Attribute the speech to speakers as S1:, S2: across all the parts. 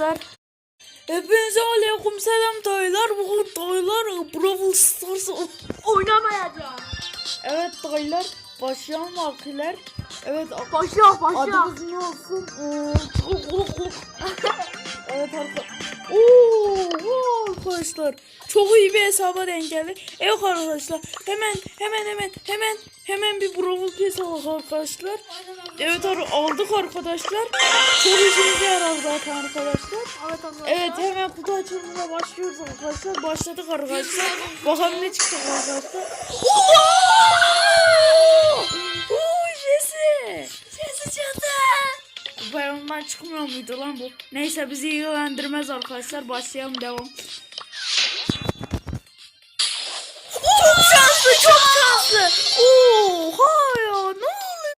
S1: arkadaşlar. Hepinize aleyküm selam dayılar. Bugün dayılar Brawl Stars o- oynamayacağız. Evet dayılar başlayalım mı akiler? Evet
S2: Başla başla.
S1: adımız ne olsun? Çok. evet arkadaşlar. Oo, arkadaşlar çok iyi bir hesaba denk geldi. Evet arkadaşlar hemen hemen hemen hemen hemen bir Brawl Pass aldık arkadaşlar. Evet aldık arkadaşlar. Çok işimize yarar zaten arkadaşlar.
S2: Evet arkadaşlar.
S1: Evet hemen kutu açılımına başlıyoruz arkadaşlar. Başladık arkadaşlar. Bakalım ne çıkacak arkadaşlar. Oo Jesse. Jesse çıktı. Bayramdan çıkmıyor muydu lan bu? Neyse bizi ilgilendirmez arkadaşlar. Başlayalım devam. Çok şanslı çok şanslı. Oha ya ne oluyor?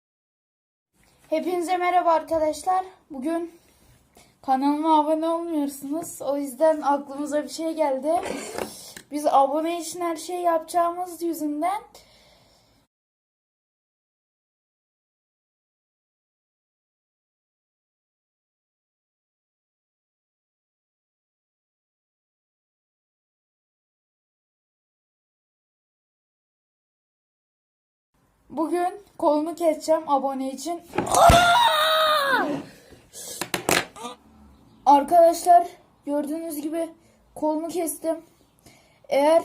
S1: Hepinize merhaba arkadaşlar. Bugün Kanalıma abone olmuyorsunuz. O yüzden aklımıza bir şey geldi. Biz abone için her şeyi yapacağımız yüzünden Bugün kolumu keseceğim abone için. Arkadaşlar gördüğünüz gibi kolumu kestim. Eğer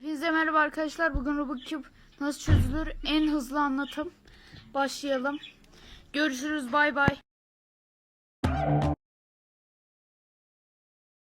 S1: Hepinize merhaba arkadaşlar. Bugün Rubik Cube nasıl çözülür en hızlı anlatım. Başlayalım. Görüşürüz. Bay bay.